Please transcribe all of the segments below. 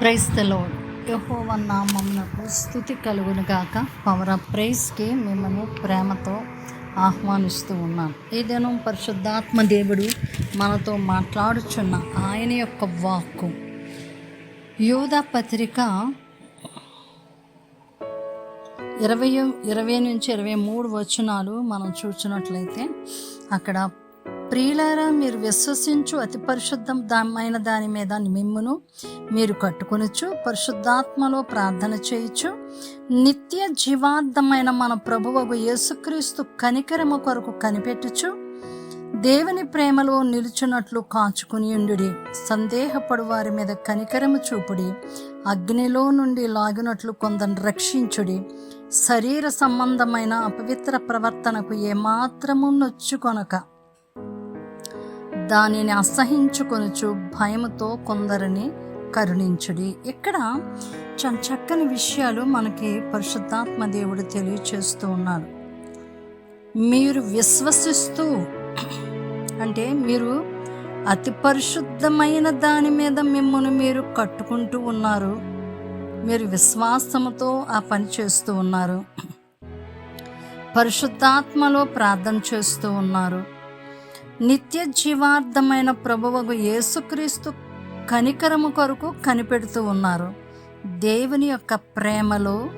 ప్రైస్తలో యహోవ నామమునకు స్థుతి కలుగును గాక. పవర్ ఆఫ్ ప్రైస్కి మిమ్మల్ని ప్రేమతో ఆహ్వానిస్తూ ఉన్నాను. ఏదైనా పరిశుద్ధాత్మ దేవుడు మనతో మాట్లాడుచున్న ఆయన యొక్క వాక్కు. యోధ పత్రిక ఇరవై ఇరవై నుంచి ఇరవై మూడు వచనాలు మనం చూసినట్లయితే అక్కడ ప్రియులారా మీరు విశ్వసించు అతి పరిశుద్ధమైన దాని మీద మిమ్మును మీరు కట్టుకొనొచ్చు. పరిశుద్ధాత్మలో ప్రార్థన చేయొచ్చు నిత్య జీవార్థమైన మన ప్రభువకు యేసుక్రీస్తు కనికరము కొరకు కనిపెట్టుచు దేవుని ప్రేమలో నిలుచున్నట్లు కాచుకుని ఉండుడి. సందేహపడు వారి మీద కనికరము చూపుడి. అగ్నిలో నుండి లాగినట్లు కొందరు రక్షించుడి. శరీర సంబంధమైన అపవిత్ర ప్రవర్తనకు ఏమాత్రము నొచ్చుకొనక దానిని అసహించుకొనుచు భయముతో కొందరిని కరుణించుడి. ఇక్కడ చాలా చక్కని విషయాలు మనకి పరిశుద్ధాత్మ దేవుడు తెలియచేస్తూ ఉన్నారు మీరు విశ్వసిస్తూ అంటే మీరు అతి పరిశుద్ధమైన దాని మీద మిమ్మల్ని మీరు కట్టుకుంటూ ఉన్నారు. మీరు విశ్వాసముతో ఆ పని చేస్తూ ఉన్నారు. పరిశుద్ధాత్మలో ప్రార్థన చేస్తూ ఉన్నారు. నిత్య జీవార్థమైన ప్రభువకు యేసుక్రీస్తు కనికరము కొరకు కనిపెడుతూ ఉన్నారు. దేవుని యొక్క ప్రేమలో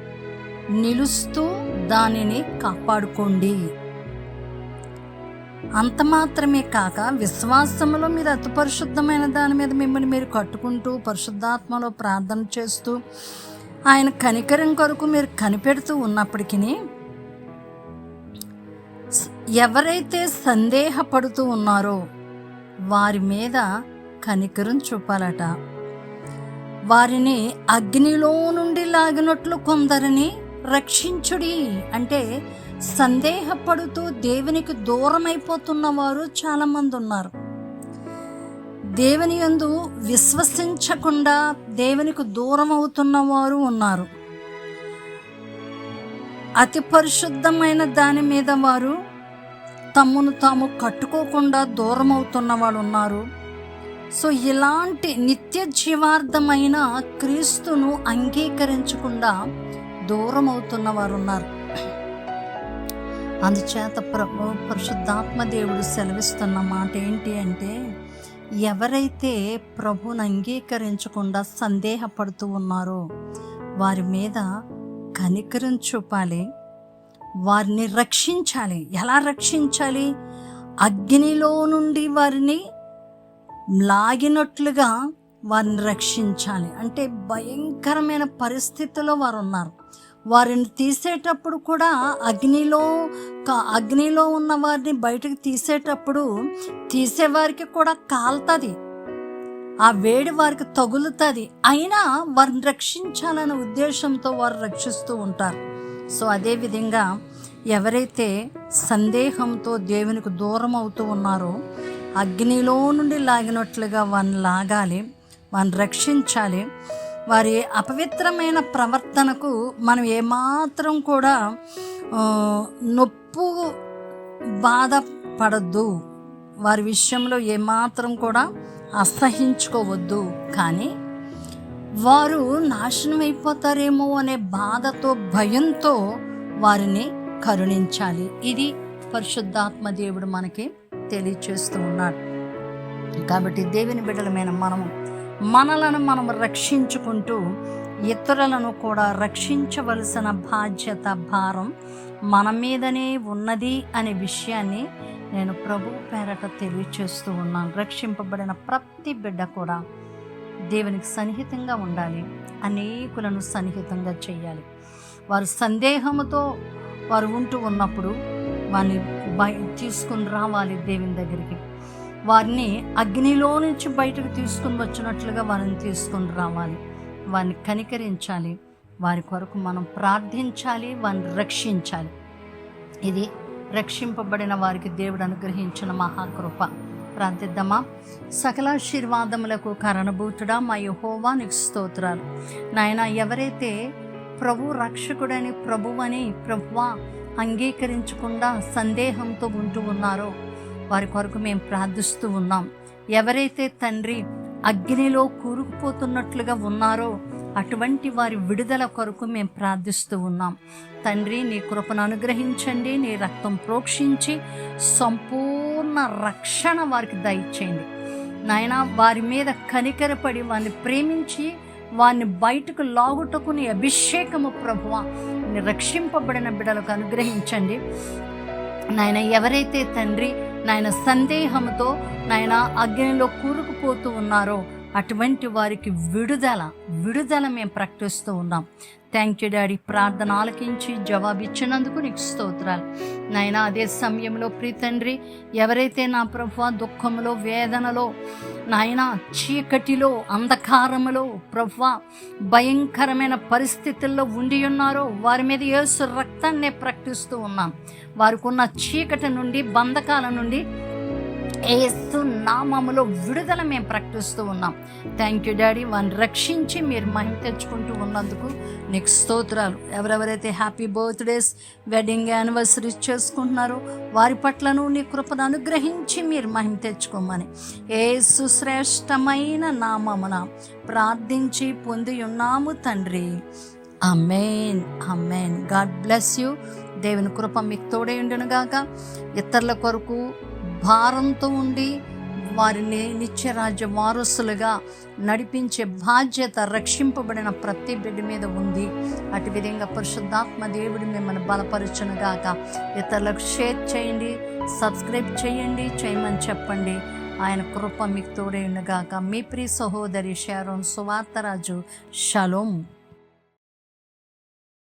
నిలుస్తూ దానిని కాపాడుకోండి. అంత మాత్రమే కాక విశ్వాసములో మీరు అతి పరిశుద్ధమైన దాని మీద మిమ్మల్ని మీరు కట్టుకుంటూ పరిశుద్ధాత్మలో ప్రార్థన చేస్తూ ఆయన కనికరం కొరకు మీరు కనిపెడుతూ ఉన్నప్పటికీ ఎవరైతే సందేహపడుతూ ఉన్నారో వారి మీద కనికరం చూపాలట. వారిని అగ్నిలో నుండి లాగినట్లు కొందరిని రక్షించుడి అంటే సందేహపడుతూ దేవునికి దూరం అయిపోతున్న వారు చాలామంది ఉన్నారు దేవుని యందు విశ్వసించకుండా దేవునికి దూరం అవుతున్న వారు ఉన్నారు. అతి పరిశుద్ధమైన దాని మీద వారు తమ్మును తాము కట్టుకోకుండా దూరం అవుతున్న వాళ్ళు ఉన్నారు సో ఇలాంటి నిత్య జీవార్థమైన క్రీస్తును అంగీకరించకుండా దూరం అవుతున్న వారు ఉన్నారు అందుచేత ప్రభు పరిశుద్ధాత్మ దేవుడు సెలవిస్తున్న మాట ఏంటి అంటే ఎవరైతే ప్రభుని అంగీకరించకుండా సందేహపడుతూ ఉన్నారో వారి మీద కనికరం చూపాలి. వారిని రక్షించాలి. ఎలా రక్షించాలి? అగ్నిలో నుండి వారిని లాగినట్లుగా వారిని రక్షించాలి. అంటే భయంకరమైన పరిస్థితిలో వారు ఉన్నారు వారిని తీసేటప్పుడు కూడా అగ్నిలో అగ్నిలో ఉన్న వారిని బయటకు తీసేటప్పుడు తీసేవారికి కూడా కాలుతుంది. ఆ వేడి వారికి తగులుతుంది. అయినా వారిని రక్షించాలనే ఉద్దేశంతో వారు రక్షిస్తూ ఉంటారు. సో అదేవిధంగా ఎవరైతే సందేహంతో దేవునికి దూరం అవుతూ ఉన్నారో అగ్నిలో నుండి లాగినట్లుగా వారిని లాగాలి వారిని రక్షించాలి. వారి అపవిత్రమైన ప్రవర్తనకు మనం ఏమాత్రం కూడా నొప్పు బాధపడద్దు. వారి విషయంలో ఏమాత్రం కూడా అసహించుకోవద్దు. కానీ వారు నాశనం అయిపోతారేమో అనే బాధతో భయంతో వారిని కరుణించాలి. ఇది పరిశుద్ధాత్మ దేవుడు మనకి తెలియచేస్తూ ఉన్నాడు. కాబట్టి దేవుని బిడ్డలమైన మనము మనలను మనం రక్షించుకుంటూ ఇతరులను కూడా రక్షించవలసిన బాధ్యత భారం మన మీదనే ఉన్నది అనే విషయాన్ని నేను ప్రభు పేరట తెలియచేస్తూ ఉన్నాను. రక్షింపబడిన ప్రతి బిడ్డ కూడా దేవునికి సన్నిహితంగా ఉండాలి. అనేకులను సన్నిహితంగా చేయాలి. వారు సందేహముతో వారు ఉంటూ ఉన్నప్పుడు వారిని బయ తీసుకుని రావాలి దేవుని దగ్గరికి. వారిని అగ్నిలో నుంచి బయటకు తీసుకుని వచ్చినట్లుగా వారిని తీసుకుని రావాలి. వారిని కనికరించాలి. వారి కొరకు మనం ప్రార్థించాలి. వారిని రక్షించాలి. ఇది రక్షింపబడిన వారికి దేవుడు అనుగ్రహించిన మహాకృప. ప్రార్థిద్దామా? సకలాశీర్వాదములకు కారణభూతుడా మా యహోవా నీకు స్తోత్రాలు. నాయన ఎవరైతే ప్రభు రక్షకుడని ప్రభువని ప్రభువా అంగీకరించకుండా సందేహంతో ఉంటూ ఉన్నారో వారి కొరకు మేము ప్రార్థిస్తూ ఉన్నాం. ఎవరైతే తండ్రి అగ్నిలో కూరుకుపోతున్నట్లుగా ఉన్నారో అటువంటి వారి విడుదల కొరకు మేము ప్రార్థిస్తూ ఉన్నాం. తండ్రి నీ కృపను అనుగ్రహించండి నీ రక్తం ప్రోక్షించి సంపూర్ణ రక్షణ వారికి దయచేయండి. నాయన వారి మీద కనికరపడి వారిని ప్రేమించి వారిని బయటకు లాగుటకు నీ అభిషేకము ప్రభువ రక్షింపబడిన బిడలకు అనుగ్రహించండి. నాయన ఎవరైతే తండ్రి నాయన సందేహంతో నాయన అగ్నిలో కూరుకుపోతూ ఉన్నారో అటువంటి వారికి విడుదల విడుదల మేము ప్రకటిస్తూ ఉన్నాం. థ్యాంక్ యూ డాడీ ప్రార్థన ఆలకించి జవాబిచ్చినందుకు నీకు స్తోత్రాలు. నాయన అదే సమయంలో ప్రీ తండ్రి ఎవరైతే నా ప్రభు దుఃఖంలో వేదనలో నాయన చీకటిలో అంధకారములో ప్రభు భయంకరమైన పరిస్థితుల్లో ఉండి ఉన్నారో వారి మీద యేసు రక్తాన్ని ప్రకటిస్తూ ఉన్నాం వారికి ఉన్న చీకటి నుండి బంధకాల నుండి ఏసు నామములో విడుదల మేము ప్రకటిస్తూ ఉన్నాం. థ్యాంక్ యూ డాడీ వారిని రక్షించి మీరు మహిమ తెచ్చుకుంటూ ఉన్నందుకు నీకు స్తోత్రాలు. ఎవరెవరైతే హ్యాపీ బర్త్డేస్ వెడ్డింగ్ యానివర్సరీస్ చేసుకుంటున్నారో వారి పట్లను నీ కృపను అనుగ్రహించి మీరు మహిమ తెచ్చుకోమని. ఏ సుశ్రేష్టమైన నామమున ప్రార్థించి పొంది ఉన్నాము తండ్రి. Amen amen God bless you దేవుని కృప మీకు తోడే ఉండునుగాక. ఇతరుల కొరకు భారంతో ఉండి వారిని నిత్యరాజ్య వారసులుగా నడిపించే బాధ్యత రక్షింపబడిన ప్రతి బిడ్డ మీద ఉంది. అటు విధంగా పరిశుద్ధాత్మ దేవుడు మిమ్మల్ని బలపరచునుగాక. ఇతరులకు షేర్ చేయండి సబ్స్క్రైబ్ చేయండి చేయమని చెప్పండి. ఆయన కృప మీకు తోడైనగాక మీ ప్రియ సహోదరి షారోన్ సువార్తరాజు. షలోం.